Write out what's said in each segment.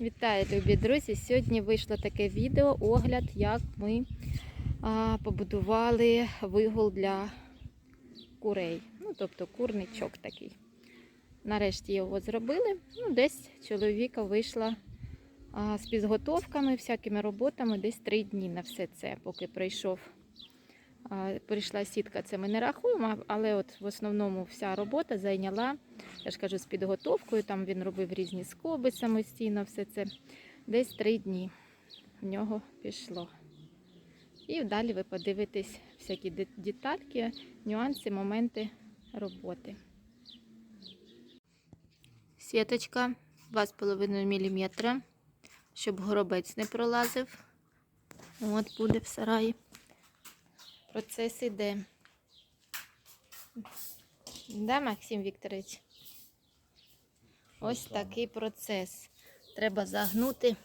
Вітаю, любі друзі! Сьогодні вийшло таке відео, огляд, як ми а, побудували вигул для курей. Ну, тобто курничок такий. Нарешті його зробили. Ну, десь чоловіка вийшла а, з підготовками, всякими роботами, десь три дні на все це, поки прийшов. Прийшла сітка, це ми не рахуємо, але от в основному вся робота зайняла я ж кажу, з підготовкою. Там він робив різні скоби самостійно, все це десь три дні в нього пішло. І далі ви подивитесь всякі де- детальки, нюанси, моменти роботи. Сіточка 2,5 мм, щоб горобець не пролазив. От буде в сараї. Процес іде. Да, Максим Вікторович? Ось такий процес. Треба загнути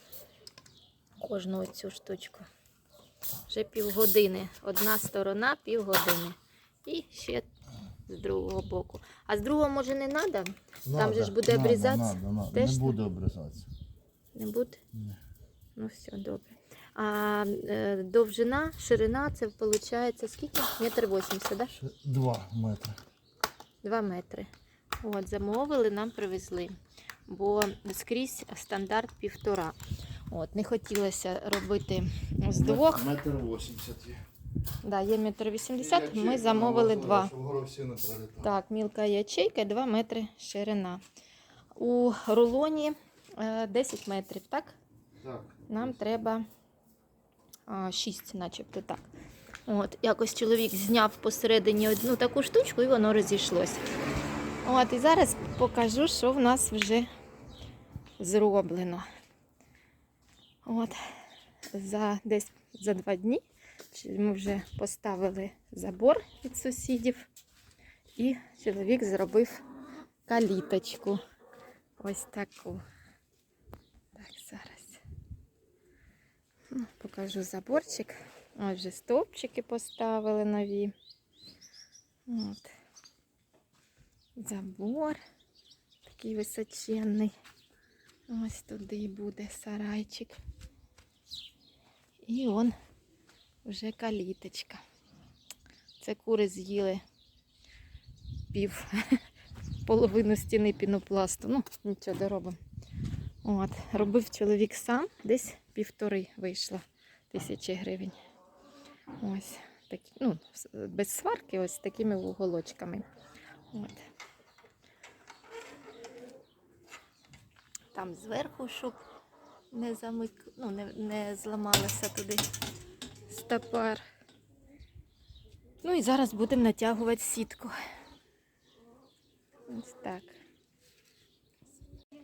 кожну цю штучку. Вже півгодини. Одна сторона півгодини. І ще з другого боку. А з другого може не треба? Там же ж буде обрізатися? Теж Не буде обрізатися. Не буде? Ні. Ну все, добре. А е, довжина, ширина це виходить скільки? Метр вісімдесят, да? Два метри. Два метри. От, замовили, нам привезли. Бо скрізь стандарт півтора. От, не хотілося робити з двох. Метр вісімдесят є. Да, є метр вісімдесят, ми замовили два. Так, мілка ячейка, 2 метри ширина. У рулоні е, 10 метрів, так? Так. Нам треба 6, начебто так. От, якось чоловік зняв посередині одну таку штучку і воно розійшлося. От, і зараз покажу, що в нас вже зроблено. От, за десь за два дні ми вже поставили забор від сусідів, і чоловік зробив каліточку. Ось таку. Так, зараз. Ну, Покажу заборчик. Ось вже стовпчики поставили нові. От. Забор такий височенний. Ось туди буде сарайчик. І он вже каліточка. Це кури з'їли пів половину стіни пінопласту. Ну, нічого доробимо. От, робив чоловік сам, десь півтори вийшло тисячі гривень. Ось такі, ну, без сварки, ось такими вуголочками. От. Там зверху, щоб не замик, ну, не, не зламалася туди стопар. Ну і зараз будемо натягувати сітку. Ось так.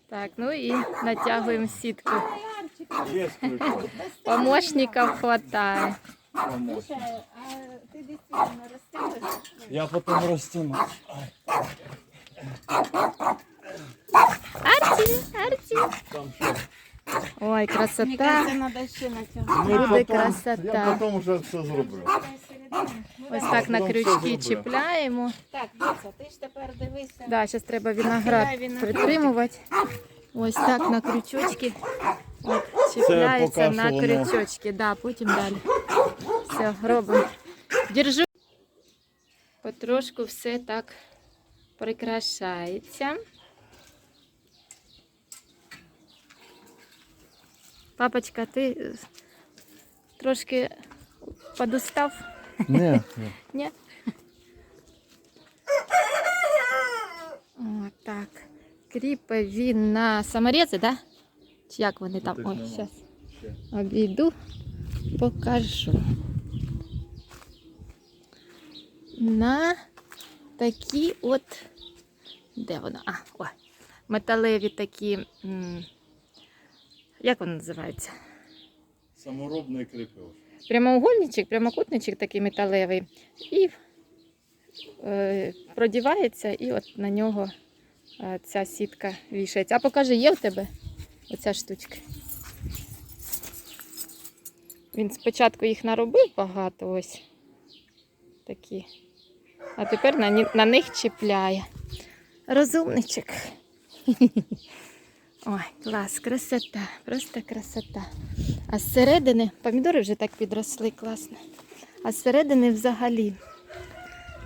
Так, ну і натягуємо сітку. Помощників хватає. Слушай, а ты действительно растянешь? Я потом растяну. Там що? Ой, Мне красота. кажется, надо еще натянуть. Буде красота. Я потім вже все зроблю. Ось так на крючки чіпляємо. Так, Доця, ти ж тепер дивися. Да, зараз треба виноград притримувати. Ось так на крючочки. От, чіпляється на крючочки. Да, потім далі. Все, робимо. Держу. Потрошку все так прикрашається. Папочка, ти трошки подустав? Ні, Ні? О, так. Кріпе він на саморези, да? Чи як вони там? так Ой, зараз обійду, покажу. На такі от. Де вона? А, ой. Металеві такі. Як вони називаються? Саморобний кріпеж. Прямоугольничок, прямокутничок такий металевий, і е, продівається, і от на нього е, ця сітка вішається. А покажи, є в тебе оця штучка? Він спочатку їх наробив багато ось такі. А тепер на, на них чіпляє. Розумничок. Ой, клас, красота, просто красота. А зсередини, помідори вже так підросли, класно. А зсередини взагалі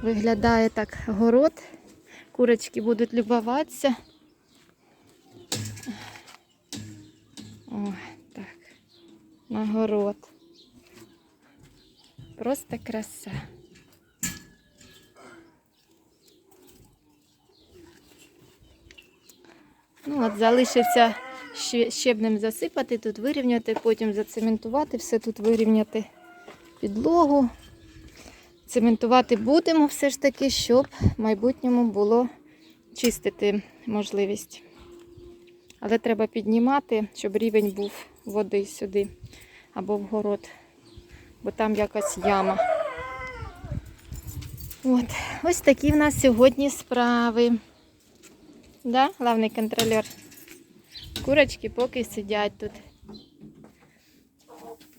виглядає так город. Курочки будуть любуватися. Ой, так. На город. Просто краса. Ну, от залишиться ще- щебнем засипати, тут вирівняти, потім зацементувати, все тут вирівняти підлогу. Цементувати будемо все ж таки, щоб в майбутньому було чистити можливість. Але треба піднімати, щоб рівень був води сюди або в город, бо там якась яма. От, ось такі в нас сьогодні справи. Да, главний контролер. Курочки поки сидять тут.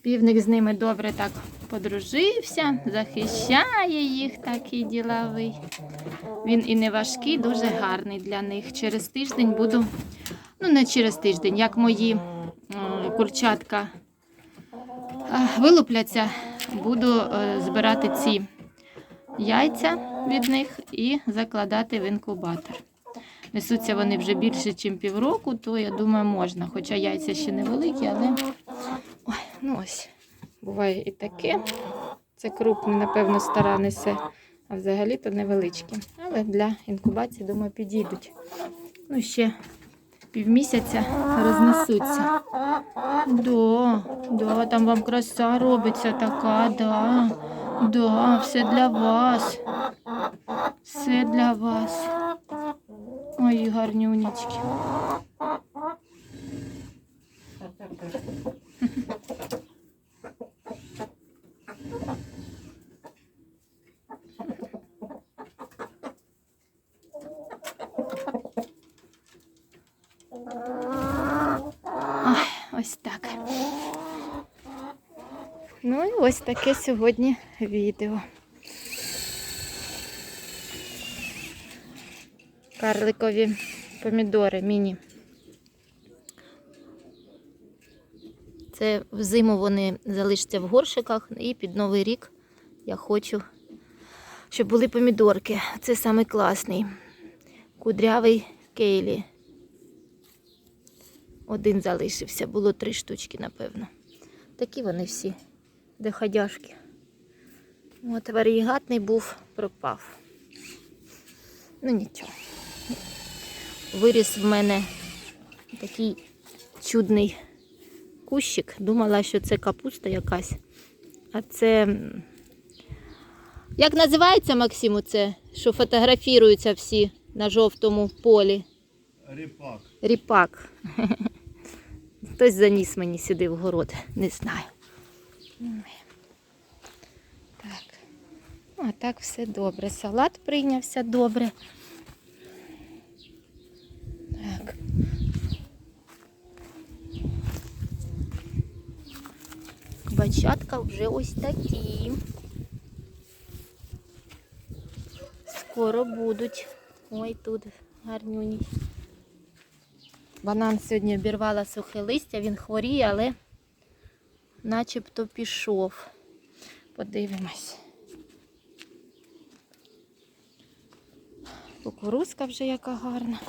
Півник з ними добре так подружився, захищає їх такий діловий. Він і не важкий, дуже гарний для них. Через тиждень буду, ну не через тиждень, як мої е, курчатка вилупляться, буду е, збирати ці яйця від них і закладати в інкубатор. Несуться вони вже більше, ніж півроку, то я думаю, можна. Хоча яйця ще невеликі, але Ой, ну ось, буває і таке. Це крупне, напевно, стара несе, а взагалі-то невеличкі. Але для інкубації, думаю, підійдуть. Ну, ще півмісяця рознесуться. Да, да, там вам краса робиться така, да. Да, все для вас. Все для вас. Ой, гарні Ой, ось так. Ну і ось таке сьогодні відео. Карликові помідори міні. Це взиму вони залишаться в горшиках і під Новий рік я хочу, щоб були помідорки. Це самий класний. Кудрявий кейлі. Один залишився, було три штучки, напевно. Такі вони всі доходяшки. От варігатний був, пропав. Ну нічого. Виріс в мене такий чудний кущик. Думала, що це капуста якась. А це. Як називається Максиму це, що фотографіруються всі на жовтому полі? Ріпак. Ріпак. Хтось заніс мені сюди в город, не знаю. Ой. Так. Ну, а так все добре. Салат прийнявся добре. Так. Бачатка вже ось такі. Скоро будуть. Ой, тут гарнюні. Банан сьогодні обірвала сухе листя, він хворіє, але начебто пішов. Подивимось. Кукурузка вже яка гарна.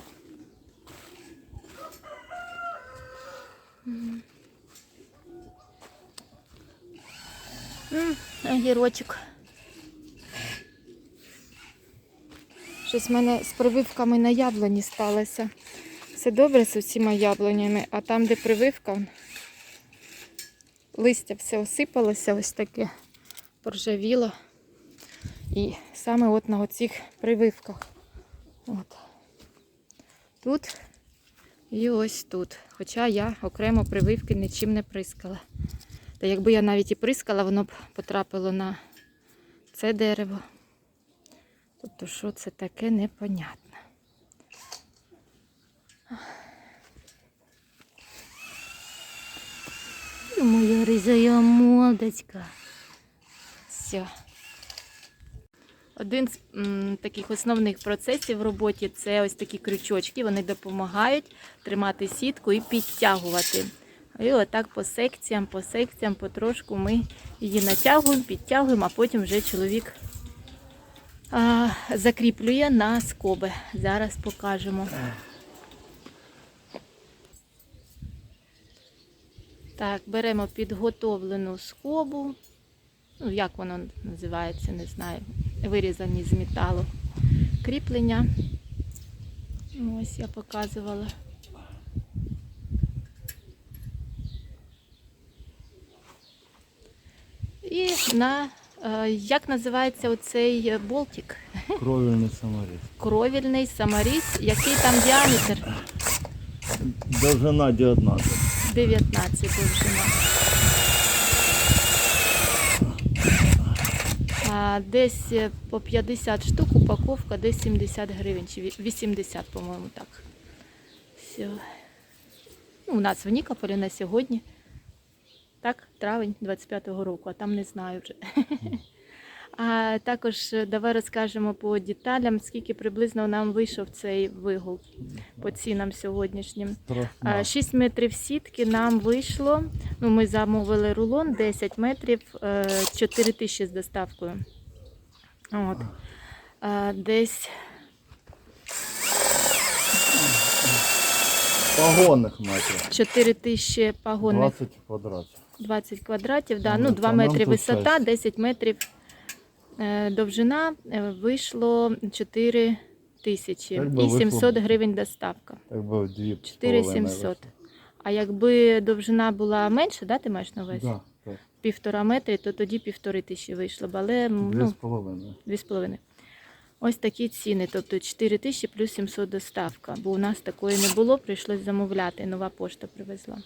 Огірочок. Щось в мене з прививками на яблуні сталося. Все добре з усіма яблунями, а там, де прививка, листя все осипалося, ось таке поржавіло. І саме от на оцих прививках. От. Тут і ось тут. Хоча я окремо прививки нічим не прискала. Та якби я навіть і прискала, воно б потрапило на це дерево. Тобто, що це таке, непонятно. Моя ризая мордочка. Все. один з м, таких основних процесів в роботі це ось такі крючочки. Вони допомагають тримати сітку і підтягувати. І отак по секціям, по секціям, потрошку ми її натягуємо, підтягуємо, а потім вже чоловік а, закріплює на скоби. Зараз покажемо. Так, беремо підготовлену скобу. Ну, як воно називається, не знаю. Вирізані з металу кріплення. Ось я показувала. І на е, як називається оцей болтик? Кровельний саморіз. Кровільний саморіз, який там діаметр? Довжина 19. 19 довжина. Десь е, по 50 штук упаковка, десь 70 гривень, чи 80, по-моєму, так. Все. Ну, у нас в Нікополі на сьогодні. Так, травень 25-го року, а там не знаю вже. А також е, давай розкажемо по деталям, скільки приблизно нам вийшов цей вигул по цінам сьогоднішнім. А, 6 метрів сітки нам вийшло. Ну, ми замовили рулон 10 метрів, е, 4 тисячі з доставкою. От. Десь Погонних метрів. 4 тисячі пагонних 20 квадратів. 20 квадратів, да. Ну, ну, 2 метри висота, 10 метрів е, довжина, е, вийшло 4 тисячі і 700 гривень доставка. Так би дві 4700. А якби довжина була менша, да, ти маєш на увазі? Да, так. Півтора метри, то тоді півтори тисячі вийшло б, але Дві з ну, половиною. дві з половиною. Ось такі ціни, тобто 4 тисячі плюс 700 доставка. Бо у нас такої не було, прийшлось замовляти. Нова пошта привезла.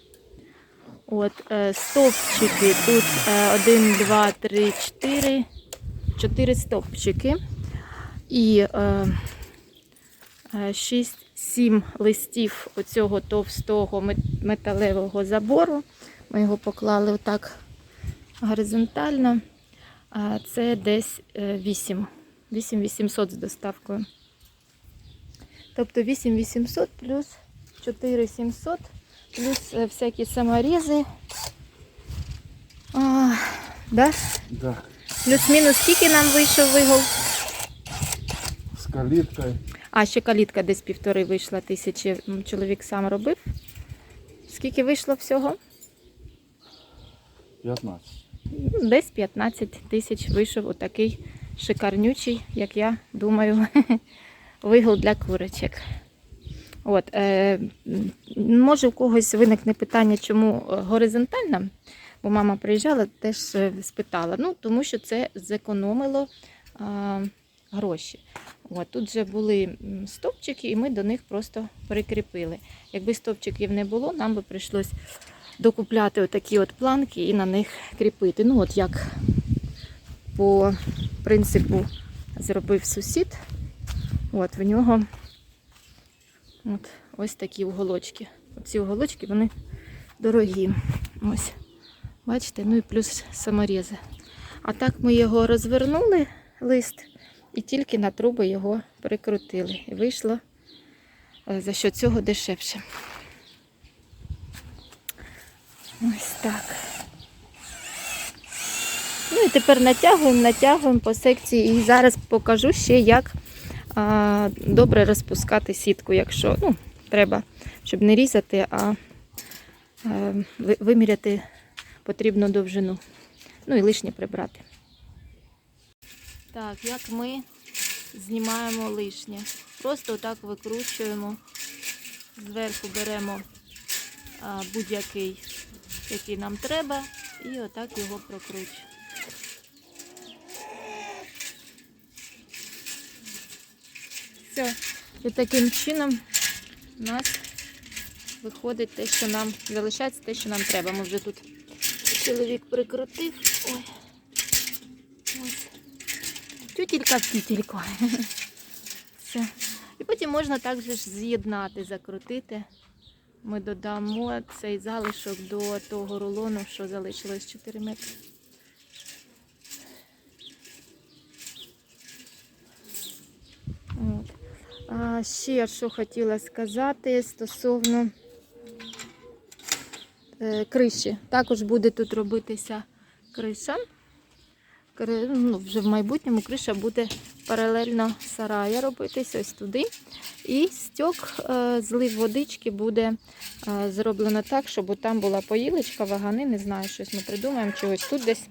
От, е, стовпчики. Тут е, 1, 2, 3, 4. 4 стовпчики. І е, 6-7 листів оцього товстого металевого забору. Ми його поклали отак горизонтально. Це десь е, 8. 8800 з доставкою. Тобто 8800 плюс 4700 плюс е, всякі саморізи. А, да? Да. Плюс-мінус скільки нам вийшов вигул? З каліткою. А, ще калітка десь півтори вийшла тисячі. Чоловік сам робив. Скільки вийшло всього? 15. Ну, Десь 15 тисяч вийшов отакий шикарнючий, як я думаю, вигул для курочок. От, е, може, у когось виникне питання, чому горизонтальна, бо мама приїжджала, теж е, спитала. Ну, тому що це зекономило а, гроші. От, тут вже були стовпчики, і ми до них просто прикріпили. Якби стовпчиків не було, нам би прийшлось докупляти отакі от планки і на них кріпити. Ну, от як по принципу зробив сусід. От в нього от, ось такі уголочки. Оці уголочки вони дорогі. Ось. Бачите, ну і плюс саморізи. А так ми його розвернули, лист, і тільки на труби його прикрутили. І вийшло е, за що цього дешевше. Ось так. Ну і тепер натягуємо, натягуємо по секції. І зараз покажу ще, як а, добре розпускати сітку, якщо ну, треба, щоб не різати, а, а виміряти потрібну довжину. Ну і лишнє прибрати. Так, як ми знімаємо лишнє. Просто так викручуємо. Зверху беремо будь-який, який нам треба, і отак його прокручуємо. Все. І таким чином у нас виходить те, що нам залишається те, що нам треба. Ми вже тут чоловік прикрутив. Ой. Ось. Тютілька в тютільку. Все. І потім можна також з'єднати, закрутити. Ми додамо цей залишок до того рулону, що залишилось 4 метри. А, ще що хотіла сказати стосовно криші. Також буде тут робитися криша. Кри- Ну, вже в майбутньому криша буде паралельно сарая робитись ось туди. І стьок е, злив водички буде е, зроблено так, щоб там була поїлочка, вагани, не знаю, щось ми придумаємо, чи ось тут десь.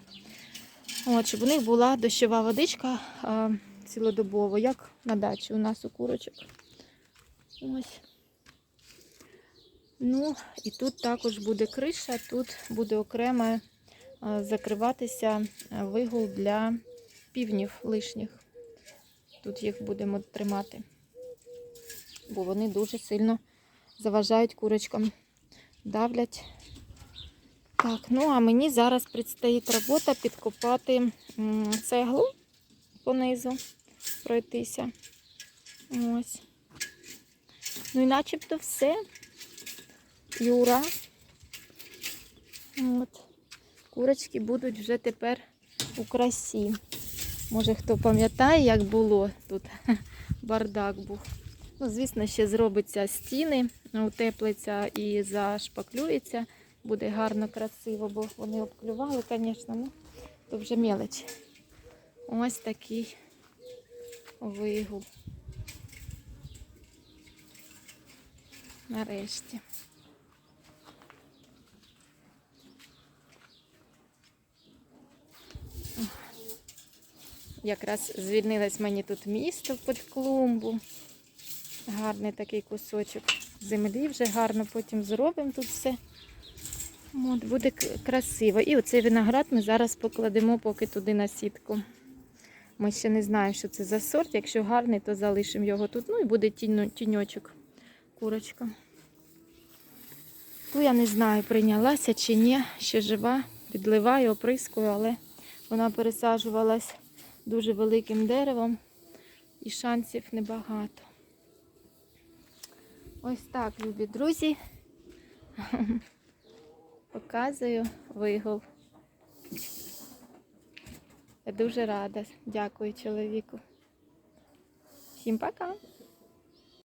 От, щоб у них була дощова водичка е, цілодобово, як на дачі у нас у курочок. Ось. Ну, і тут також буде криша, тут буде окремо е, закриватися е, вигул для півнів лишніх. Тут їх будемо тримати, бо вони дуже сильно заважають курочкам, давлять. Так, ну а мені зараз предстоїть робота підкопати цеглу понизу, пройтися. Ось. Ну і начебто все. І ура. От. Курочки будуть вже тепер у красі. Може хто пам'ятає, як було тут бардак був. Ну, звісно, ще зробиться стіни, утеплиться і зашпаклюється. Буде гарно, красиво, бо вони обклювали, звісно, ну, то вже мелоч. Ось такий вигул. Нарешті. Якраз звільнилось мені тут місто під клумбу. Гарний такий кусочок землі, вже гарно потім зробимо тут все. От, буде красиво. І оцей виноград ми зараз покладемо поки туди на сітку. Ми ще не знаємо, що це за сорт. Якщо гарний, то залишимо його тут. Ну і буде тінь, тіньочок, курочка. Ту я не знаю, прийнялася чи ні, ще жива. Підливаю, оприскую, але вона пересаджувалась дуже великим деревом і шансів небагато. Ось так, любі друзі. Показую вигул. Я дуже рада. Дякую чоловіку. Всім пока!